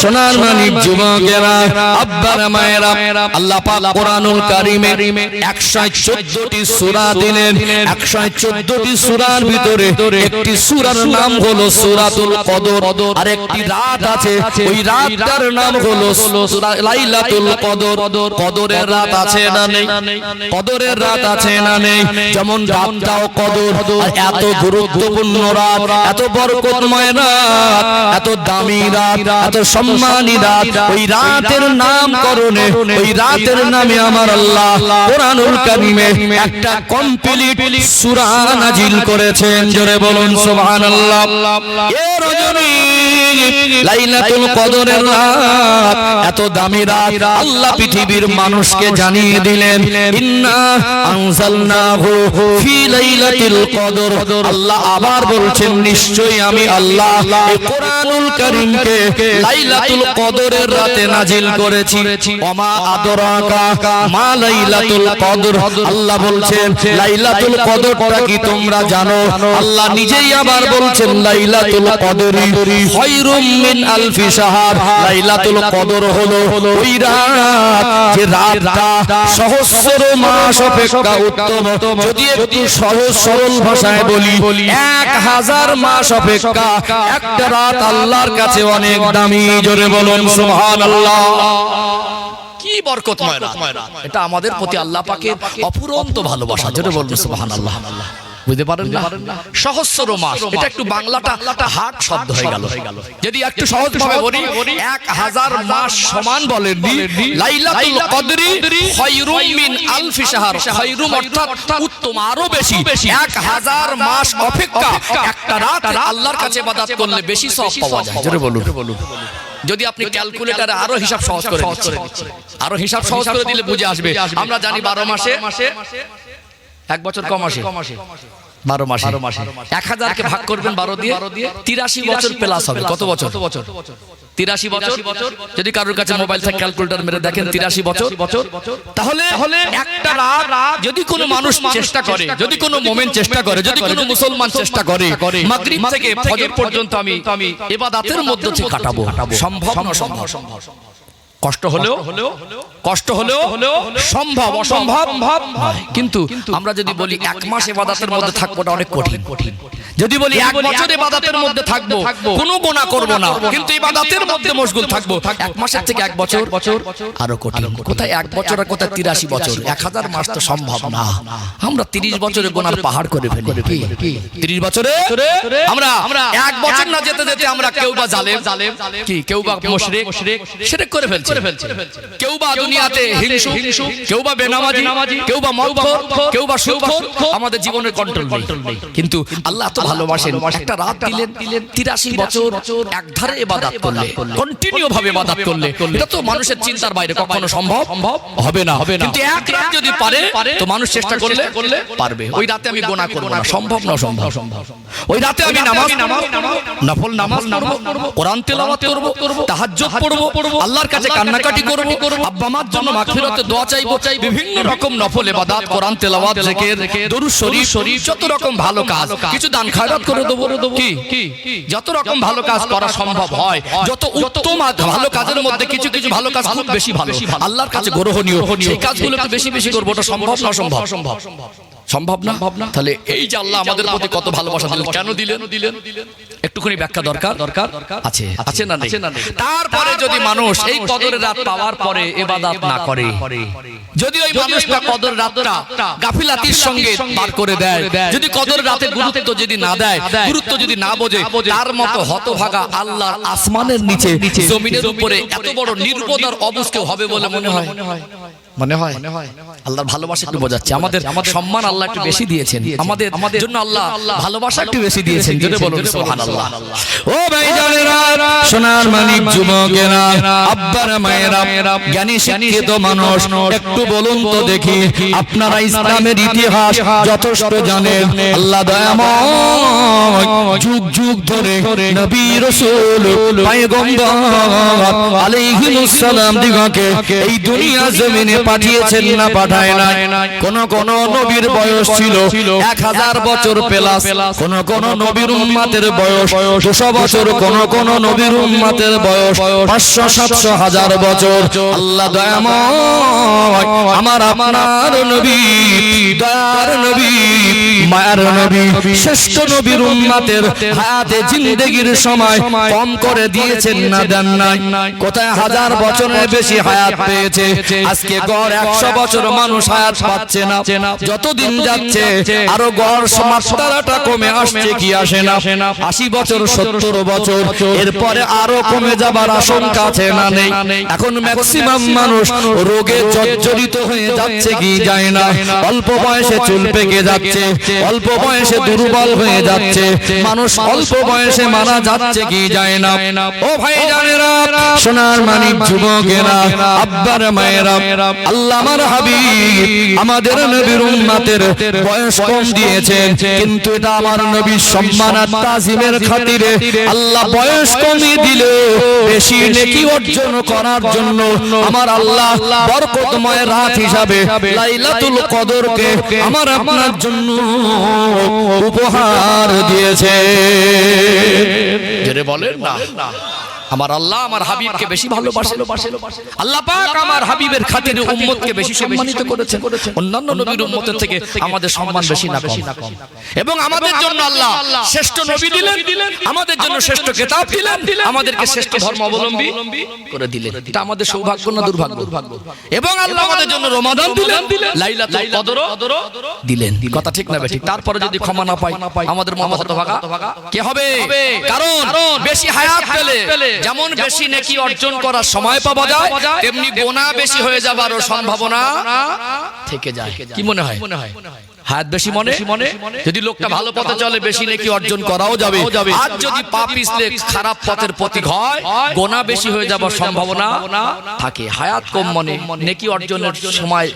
সোনার মানিক যুবকেরা আব্বার মায়েরা আল্লাহ পাক কোরআনুল কারিমে 114টি সূরা দিলেন। 114টি সূরার ভিতরে একটি সূরার নাম হলো সূরাতুল কদর। আর একটি রাত আছে ওই রাতটার নাম হলো লাইলাতুল কদর। কদরের রাত আছে না নেই? কদরের রাত আছে না নেই? যেমন রাতটাও কদর। আর এত গুরুত্বপূর্ণ রাত এত বরকতময় রাত এত দামি রাত। এত সম্মানী রাত ওই রাতের নাম করণে ওই রাতের নামে আমার আল্লাহ কোরআনুল কারিমে একটা কমপ্লিট সূরা নাজিল করেছেন জোরে বলুন সুবহানাল্লাহ। এ রজনী লাইলাতুল কদরের রাত এত দামি রাত আল্লাহ পৃথিবীর মানুষকে জানিয়ে দিলেন ইন্না আনজালনাহু ফি লাইলাতিল কদর। আল্লাহ আবার বলছেন নিশ্চয়ই আমি আল্লাহ কোরআনুল কারীমকে লাইলাতুল কদরের রাতে নাজিল করেছি। ওমা আদরাকা মা লাইলাতুল কদর। আল্লাহ বলছেন লাইলাতুল কদরটা কি তোমরা জানো? আল্লাহ নিজেই আবার বলছেন লাইলাতুল কদরি খায়রুম মিন আলফি শাহর লাইলাতুল কদর হলো ওই রাত যে রাতটা সহস্র মাস অপেক্ষা উত্তম। যদি একটু সহজ সরল ভাষায় বলি এক হাজার মাস অপেক্ষা একটা রাত আল্লাহর কাছে অনেক দামি। জোরে বলুন সুবহানাল্লাহ। কি বরকতময় রাত এটা আমাদের প্রতি আল্লাহ পাকের অপুরন্ত ভালোবাসা। জোরে বলুন সুবহানাল্লাহ। বুঝতে পারেন না? সহস্র মাস। এটা একটু বাংলাটা হাট শব্দ হয়ে গেল। যদি একটু সহজ ভাবে বলি এক হাজার মাস সমান বলেন লাইলাতুল কদরি খায়রুম মিন আলফি শাহর। খায়রুম অর্থাৎ উত্তম আরও বেশি। এক হাজার মাস অপেক্ষা। একটা রাত আল্লাহর কাছে ইবাদত করলে বেশি সওয়াব পাওয়া যায়। জোরে বলুন। যদি আপনি ক্যালকুলেটারে আরও হিসাব সহজ করে আরও হিসাব সহজ করে দিলে বুঝে আসবে। আমরা জানি বারো মাসে এক বছর কম আসে। বারো মাসে। এক হাজারকে ভাগ করবেন বারো দিয়ে তিরাশি বছর প্লাস হবে। কত বছর? তিরাশি বছর? যদি কারোর কাছে মোবাইল থেকে ক্যালকুলেটর মেরে দেখেন তিরাশি বছর। তাহলে একটা রাত যদি কোনো মানুষ চেষ্টা করে যদি কোনো চেষ্টা করে যদি কোনো মুসলমান চেষ্টা করে মাগরিব থেকে ফজর পর্যন্ত আমি মধ্যে কাটাবো। সম্ভব সম্ভব। কষ্ট হলেও কষ্ট হলেও সম্ভব অসম্ভব। কিন্তু আমরা যদি বলি এক মাস এবাদাতের মধ্যে থাকব না অনেক কঠিন। যদি বলি এক বছর এবাদাতের মধ্যে থাকব কোনো গোনা করব না। কিন্তু ইবাদাতের মধ্যে মশগুল থাকব এক মাসের থেকে এক বছর বছর আরও কঠিন। কোথায় এক বছর আর কোথায় তিরাশি বছর? এক হাজার মাস তো সম্ভব না। আমরা তিরিশ বছরে গোনার পাহাড় করে ফেলি। কি? তিরিশ বছরে আমরা এক বছর না যেতে যেতে আমরা কেউ বা জালেম কি কেউ বা মুশরিক শিরক করে ফেলছে কেউ বা দুনিয়াতে হিংসু কেউ বা বেনামাজি কেউ বা মদখোর কেউ বা সুদখোর আমাদের জীবনের কন্ট্রোল নেই। কিন্তু আল্লাহ তো ভালোবাসেন। একটা রাত দিলেন দিলেন 83 বছর একধারে ইবাদত করলে কন্টিনিউ ভাবে ইবাদত করলে। এটা তো মানুষের চিন্তার বাইরে কখনো সম্ভব? হবে না হবে না। কিন্তু এক রাত যদি পারে তো মানুষ চেষ্টা করলে পারবে। ওই রাতে আমি গোনা করব না। সম্ভব না সম্ভব ওই রাতে আমি নামাজ নফল নামাজ পড়ব কোরআন তেলাওয়াত করব তাহাজ্জুদ পড়ব আল্লাহর কাছে কান্নাকাটি করব। আব্বা মার জন্য মাগফিরাতে দোয়া চাইব। বিভিন্ন রকম নফল ইবাদত কোরআন তেলাওয়াত জিকির দরুদ শরীফ শরীফ যত রকম ভালো কাজ কিছু দান খায়রাত করে দেবো। কি? কি? যত রকম ভালো কাজ করা সম্ভব হয় যত উত্তম ভালো কাজের মধ্যে কিছু কিছু ভালো কাজ খুব বেশি ভালো। আল্লাহর কাছে গ্রহণীয় সেই কাজগুলো বেশি বেশি করব ওটা সম্ভব না সম্ভব। সম্ভব। সম্ভব না? তাহলে এই যে আল্লাহ আমাদের প্রতি কত ভালোবাসা দিলেন কেন দিলেন? দিলেন? একটুখানি ব্যাখ্যা দরকার? দরকার? আছে আছে না নেই? তারপরে যদি মানুষ এই কদরের রাত পাওয়ার পরে এবাদাত না করে। যদি ওই মানুষটা কদর রাতটা গাফিলাতির সঙ্গে পার করে দেয় যদি কদর রাতে গুরুত্ব যদি না দেয় গুরুত্ব যদি না বোঝে তার মতো হতভাগা আল্লাহর আসমানের নিচে জমিনের উপরে এত বড় নির্বোধার অবস্থা হবে বলে মনে হয়। মনে হয়? আল্লাহর ভালোবাসা একটু বোঝাচ্ছে। আমাদের সম্মান আল্লাহ একটু বেশি দিয়েছেন। আমাদের আমাদের জন্য আল্লাহ ভালোবাসা একটু বেশি দিয়েছেন। যদি বলুন সুবহানাল্লাহ। ও ভাইজানেরা সোনার মানিক যুবকেরা আব্বার মায়েরা জ্ঞানী শিক্ষিত মানুষ একটু বলুন তো দেখি আপনারা ইসলামের ইতিহাস যথেষ্ট জানেন। আল্লাহ দয়াময় যুগ যুগ ধরে নবী রাসূল পয়গম্বর আলাইহিস সালাম দিগকে এই দুনিয়া জমিনে পাঠিয়েছেন না পাঠায় নাই। কোন কোন নবীর বয়স ছিল এক হাজার বছর প্লাস। কোন কোন নবীর উম্মাতের বয়স দুশো বছর কোন কোন নবীর উম্মতের বয়স পাঁচশো সাতশো হাজার বছর। আল্লাহ দয়াময় আমার আপনার নবী দয়ার নবী মায়ার নবী শ্রেষ্ঠ নবীর উম্মতের হায়াতে জিন্দেগির সময় কম করে দিয়েছেন না দেন নাই। কোথায় হাজার বছরের বেশি হায়াত পেয়েছে? আজকে গড় একশো বছর মানুষ হায়াত পাচ্ছে না। যতদিন যাচ্ছে, আরও গড় মাত্রাটা কমে আসছে কি আসে না। আশি বছর, সত্তর বছর, এরপরে আরও কমে যাবার আশঙ্কা আছে না নেই। এখন ম্যাক্সিমাম মানুষ রোগে জর্জরিত হয়ে যাচ্ছে কি যায় না। অল্প বয়সে চুল পেকে যাচ্ছে, অল্প বয়সে দুর্বল হয়ে যাচ্ছে। মানুষ অল্প বয়সে মারা যাচ্ছে কি যায় না। ও ভাই জানেরা সোনার মানিক যুবকেরা, আব্বার মায়েরা হাবিব আমাদের নবীর উম্মতের বয়স কম দিয়েছেন, কিন্তু এটা আমার নবীর সম্মান আর তাজিমের খাতিরে আল্লাহ বয়স কমিয়ে দিল বেশি নেকি অর্জন করার জন্য আমার আল্লাহ বরকতময় রাত হিসাবে লাইলাতুল কদরকে আমার আপনার জন্য উপহার দিয়েছে। জেরে বলেন না। আমার আল্লাহ আমার হাবিবকে বেশি ভালোবাসে আল্লাহ পাক আমার হাবিবের খাতিরে উম্মতকে বেশি সম্মানিত করেছেন। অন্যান্য নবীর উম্মতের থেকে আমাদের সম্মান বেশি না কম এবং আমাদের জন্য আল্লাহ শ্রেষ্ঠ নবী দিলেন আমাদের জন্য শ্রেষ্ঠ কিতাব দিলেন আমাদেরকে শ্রেষ্ঠ ধর্ম অবলম্বী করে দিলেন। এটা আমাদের সৌভাগ্য না দুর্ভাগ্য। এবং আল্লাহ আমাদের জন্য রমাদান দিলেন লাইলাতুল কদরও দিলেন। কথা ঠিক না ঠিক। তারপরে যদি ক্ষমা না পাই আমাদের মত হতভাগা কে হবে কারণ বেশি হায়াত পেলে যেমন বেশি নেকি অর্জন করার সময় পাওয়া যায় তেমনি গোনা বেশি হয়ে যাবারও সম্ভাবনা থেকে যায়। কি মনে হয়? হায়াত বেশি মনে? যদি লোকটা ভালো পথে চলে বেশি নেকি অর্জন করাও যাবে। আর যদি পাপ পিছলে খারাপ পথের প্রতীক হয় গোনা বেশি হয়ে যাবার সম্ভাবনা থাকে। হায়াত কম মনে নেকি অর্জনের সময়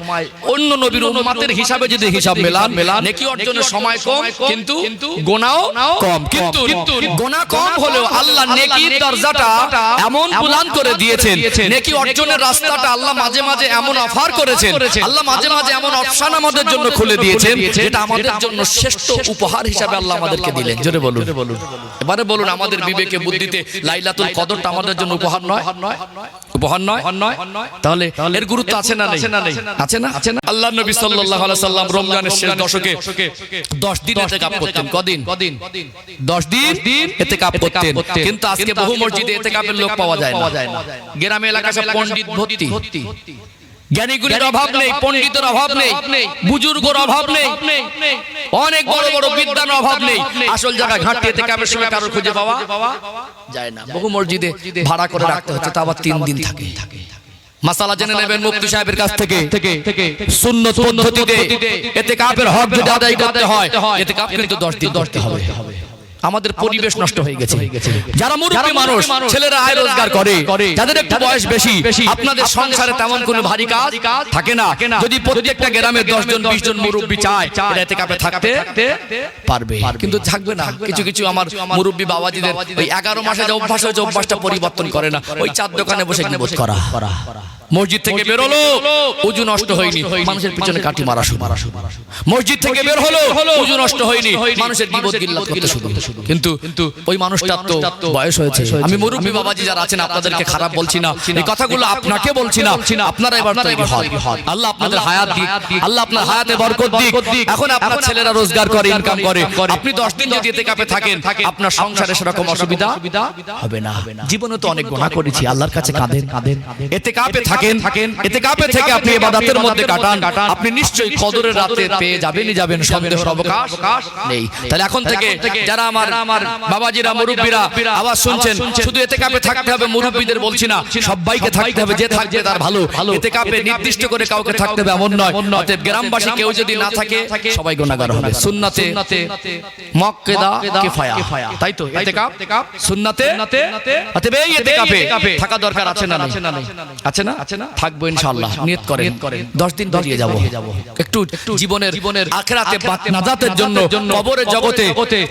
অন্য নবীর উম্মতের হিসাবে যদি হিসাব মেলান নেকি অর্জনের সময় কম কিন্তু গোনাও কম কিন্তু গোনা কম হলেও আল্লাহ নেকির দরজাটা এমন বুলান করে দিয়েছেন। নেকি অর্জনের রাস্তাটা আল্লাহ মাঝে মাঝে এমন অফার করেছেন আল্লাহ মাঝে মাঝে এমন অপশন আমাদের জন্য খুলে দিয়েছেন যেটা আমাদের জন্য শ্রেষ্ঠ উপহার হিসাবে আল্লাহ আমাদেরকে দিলেন। জোরে বলুন। এবারে বলুন আমাদের বিবেকে বুদ্ধিতে লাইলাতুল কদরটা আমাদের জন্য উপহার নয়। উপহার নয়। তাহলে এর গুরুত্ব আছে না নেই? আছে না আছে না? আল্লাহ নবী সাল্লাল্লাহু আলাইহি সাল্লাম রমজানের শেষ দশকে 10 দিন ইতিকাফ করতেন কদিন? 10 দিন ইতিকাফ করতেন কিন্তু আজকে বহু মসজিদে ইতিকাফের লোক পাওয়া যায় না। গ্রামে এলাকা সব পণ্ডিত ভর্তি। জ্ঞানীগুলির অভাব নেই পণ্ডিতের অভাব নেই বুজুর্গর অভাব নেই অনেক বড় বড় বিদ্যার অভাব নেই আসল জায়গায় ঘাটতে এতে কামের সময় কারও খুঁজে পাওয়া যায় না বহু মসজিদে ভাড়া করে রাখতে হচ্ছে তা আবার তিন দিন থাকে। মাসালা জেনে নেবেন মুফতি সাহেবের কাছ থেকে শূন্য পদ্ধতিতে এতে কাপের হক যদি আদায় করতে হয় এতে কাপ কিন্তু 10 দিন 10 দিন হবে। আমাদের পরিবেশ নষ্ট হয়ে গেছে। যারা মুরব্বী মানুষ ছেলেরা আয় রোজগার করে। যাদের একটু বয়স বেশি আপনাদের সংসারে তেমন কোনো ভারী কাজ থাকে না। যদি প্রত্যেকটা গ্রামে 10 জন 20 জন মুরব্বী চায় এতে কাপে থাকতে পারবে। কিন্তু থাকবে না। কিছু কিছু আমার মুরব্বী বাবাজিদের ওই 11 মাসে যে অভ্যাস হয়েছে অভ্যাসটা পরিবর্তন করে না। ওই চার দোকানে বসে নিবোধ করা। মসজিদ থেকে বের হলো উজু নষ্ট হয়নি মানুষের পিছনে কাটি মারা শুরু। মসজিদ থেকে বের হলো উজু নষ্ট হয়নি মানুষের বিপদ গিল্লাত করতে শুরু। কিন্তু কিন্তু ওই মানুষটার তো বয়স হয়েছে। আমি মুরব্বী বাবাজি যারা আছেন আপনাদেরকে খারাপ বলছি না। এই কথাগুলো আপনাকে বলছি না। আপনারা এবার তৈরি হন। আল্লাহ আপনাদের হায়াত দিক। আল্লাহ আপনার হায়াতে বরকত দিক। এখন আপনার ছেলেরা রোজগার করে ইনকাম করে আপনি 10 দিন যদি এতে কাপে থাকেন আপনার সংসারে সেরকম অসুবিধা হবে না। জীবনে তো অনেক গুনাহ করেছি আল্লাহর কাছে কাঁদেন কাঁদেন এতে কাপে থাকেন থাকেন এতে কাপে থেকে আপনি ইবাদতের মধ্যে কাটান। আপনি নিশ্চয়ই কদরের রাতে পেয়ে যাবেনই যাবেন সন্দেহের অবকাশ। নেই। তাহলে এখন থেকে যারা আমার আমার বাবাজিরা মুরব্বীরা আওয়াজ শুনছেন শুধু এতে কাপে থাকতে হবে মুরব্বীদের বলছি না। সবাইকে থাকতে হবে যে থাকবে তার ভালো। এতে কাপে নির্দিষ্ট করে কাউকে থাকতে হবে এমন নয় অতএব গ্রামবাসী কেউ যদি না থাকে সবাই গুনাহগার হবে। সুন্নাতে মক্কেদা কিফায়া। তাই তো? এতে কাপ? সুন্নাতে? অতএব এই এতে কাপে। থাকা দরকার আছে না? নেই আছে না আছে না? থাকব ইনশাআল্লাহ নিয়ত করেন 10 দিন বেরিয়ে যাব। একটু জীবনের জীবনের আখিরাতে নাজাতের জন্য কবরের জগতে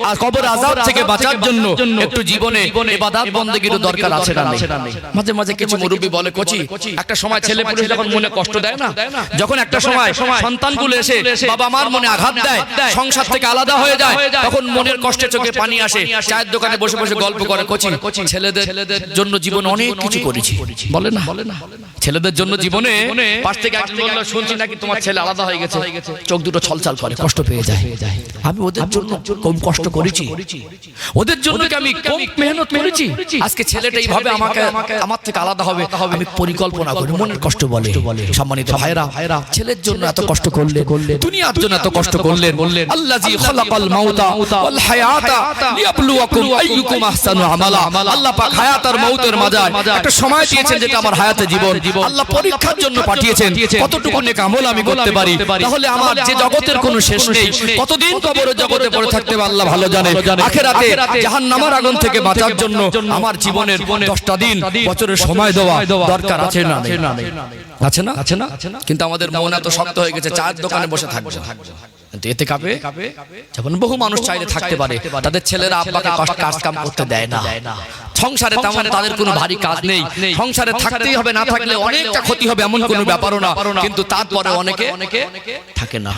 আর কবর আযাব থেকে বাঁচার জন্য একটু জীবনে ইবাদত বন্দেগীর দরকার আছে না মাঝে মাঝে কিছু মুরব্বী বলে কোচি একটা সময় ছেলে পুরুষ যখন মনে কষ্ট দেয় না যখন একটা সময় সন্তানগুলো এসে বাবা মার মনে আঘাত দেয় সংসার থেকে আলাদা হয়ে যায় তখন মনের কষ্টে চোখে পানি আসে চায়ের দোকানে বসে বসে গল্প করে কোচি ছেলেদের জন্য জীবন অনেক কিছু করেছি বলে না বলে না ছেলেদের জন্য জীবনে পাশ থেকে একজন বলল, শুনছি নাকি তোমার ছেলে আলাদা হয়ে গেছে। চোখ দুটো ছলছল করে কষ্ট পেয়ে যায়। আমি ওদের জন্য কম কষ্ট করেছি। ওদের জন্য কি আমি কম মেহনত করেছি? আজকে ছেলেটা এইভাবে আমাকে আমার থেকে আলাদা হবে আমি পরিকল্পনা করি মনের কষ্ট বলে। সম্মানিত ভাইরা ভাইরা ছেলের জন্য এত কষ্ট করলে দুনিয়ার জন্য এত কষ্ট করলেন। আল্লাজি খালাকাল মাউতা ওয়াল হায়াতা লিয়াবলুয়াকুম আইয়ুকুম আহসানু আমালা। আল্লাহ পাক হায়াত আর মউতের মাঝে একটা সময় দিয়েছেন যেটা আমার হায়াতে জীবন আল্লাহ পরীক্ষার জন্য পাঠিয়েছেন। কতটুকু নেক আমল আমি করতে পারি? তাহলে আমার যে জগতের কোনো শেষ নেই। কতদিন কবরের জগতে পড়ে থাকতে হবে আল্লাহ ভালো জানে আখেরাতে জাহান্নামের আগুন থেকে বাঁচার জন্য আমার জীবনের 10টা দিন বছরের সময় দেওয়া দরকার আছে না? আছে না আছে না? কিন্তু আমাদের মন এত শক্ত হয়ে গেছে চায়ের দোকানে বসে থাকবে। কিন্তু এতে কাপে? যখন বহু মানুষ চাইলে থাকতে পারে তাদের ছেলেরা আব্বাকে কষ্ট কাজ কাম করতে দেয় না। সংসারে তেমন তাদের কোনো ভারী কাজ নেই। সংসারে থাকতেই হবে না থাকলে অনেকটা ক্ষতি হবে এমন কোনো ব্যাপারও না। কিন্তু তারপরে অনেকে থাকে না।